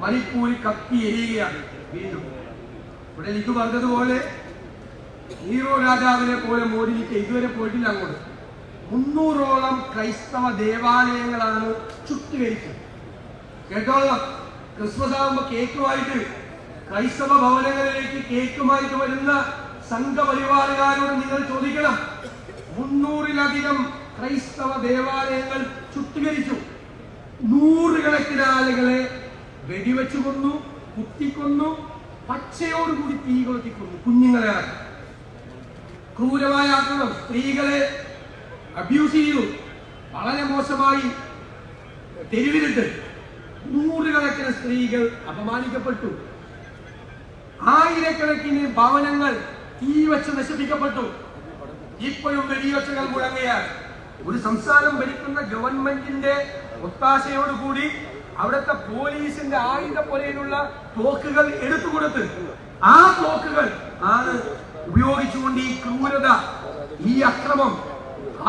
മണിപ്പൂരിൽ കത്തി എരിയുകയാണ് വീണ്ടും. ഇവിടെ എനിക്ക് പറഞ്ഞതുപോലെ ഹീറോ രാജാവിനെ പോലെ മോദിക്ക് ഇതുവരെ പോയിട്ടില്ല അങ്ങോട്ട്. മുന്നൂറോളം ക്രൈസ്തവ ദേവാലയങ്ങളാണ് ചുറ്റുകരിച്ചത് കേട്ടോളാം. ക്രിസ്മസ് ആകുമ്പോ കേക്കുമായിട്ട് ക്രൈസ്തവ ഭവനങ്ങളിലേക്ക് കേക്കുമായിട്ട് വരുന്ന സംഘപരിവാറുകാരോട് നിങ്ങൾ ചോദിക്കണം. മുന്നൂറിലധികം ക്രൈസ്തവ ദേവാലയങ്ങൾ ചുറ്റുകരിച്ചു നൂറുകണക്കിന് ആളുകളെ വെടിവെച്ചു കൊന്നു കുത്തിക്കൊന്നു പച്ചയോടുകൂടി തീ കൊളുത്തിക്കൊന്നു. കുഞ്ഞുങ്ങളെ. ക്രൂരമായ ആക്രമണം. സ്ത്രീകളെ അബ്യൂസ് ചെയ്തു. വളരെ മോശമായി തെരുവിലിട്ട് നൂറുകണക്കിന് സ്ത്രീകൾ അപമാനിക്കപ്പെട്ടു. ആയിരക്കണക്കിന് ഭവനങ്ങൾ തീ വെച്ച് നശിപ്പിക്കപ്പെട്ടു. ഇപ്പോഴും വെടിവെച്ചകൾ മുഴങ്ങുകയാണ്. ഒരു സംസ്ഥാനം ഭരിക്കുന്ന ഗവൺമെന്റിന്റെ ഒത്താശയോടുകൂടി അവിടുത്തെ പോലീസിന്റെ ആയുധ പോലെയുള്ള തോക്കുകൾ എടുത്തു കൊടുത്ത് ആ തോക്കുകൾ ആണ് ഉപയോഗിച്ചുകൊണ്ട് ഈ ക്രൂരത ഈ അക്രമം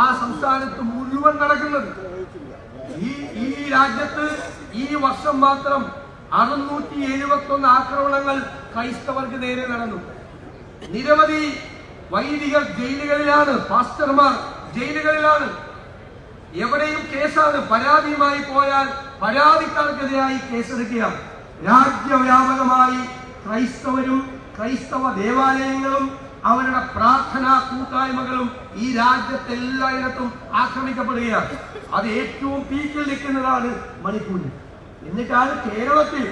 ആ സംസ്ഥാനത്ത് മുഴുവൻ നടക്കുന്നത്. ഈ ഈ രാജ്യത്ത് ഈ വർഷം മാത്രം അറുന്നൂറ്റി എഴുപത്തി ഒന്ന് ആക്രമണങ്ങൾ ക്രൈസ്തവർക്ക് നേരെ നടന്നു. നിരവധി വൈദികർ ജയിലുകളിലാണ് പാസ്റ്റർമാർ ജയിലുകളിലാണ് എവിടെയും കേസാണ് പരാതിയുമായി പോയാൽ പരാതിക്കാർക്കെതിരായി കേസെടുക്കുക രാജ്യവ്യാപകമായി ക്രൈസ്തവരും ക്രൈസ്തവ ദേവാലയങ്ങളും അവരുടെ പ്രാർത്ഥനാ കൂട്ടായ്മകളും ഈ രാജ്യത്തെ എല്ലായിടത്തും ആക്രമിക്കപ്പെടുകയാണ്. അത് ഏറ്റവും പീക്കിൽ നിൽക്കുന്നതാണ് മണിപ്പൂരിൽ. എന്നിട്ടാണ് കേരളത്തിൽ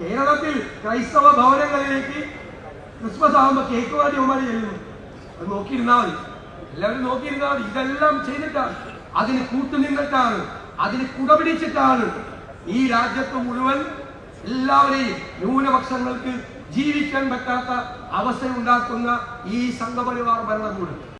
കേരളത്തിൽ ക്രൈസ്തവ ഭവനങ്ങളിലേക്ക് ക്രിസ്മസ് ആകുമ്പോൾ കേക്ക് വാടി ഉമ്മാരി ചെല്ലുന്നു അത് നോക്കിയിരുന്നാൽ മതി. എല്ലാവരും നോക്കിയിരുന്നാൽ മതി. ഇതെല്ലാം ചെയ്തിട്ടാണ്. അതിന് കൂട്ടുനിന്നിട്ടാണ് അതിന് കുടപിടിച്ചിട്ടാണ് ഈ രാജ്യത്ത് മുഴുവൻ എല്ലാവരെയും ന്യൂനപക്ഷങ്ങൾക്ക് ജീവിക്കാൻ പറ്റാത്ത അവസ്ഥയുണ്ടാക്കുന്ന ഈ സംഘപരിവാർ ഭരണകൂടം.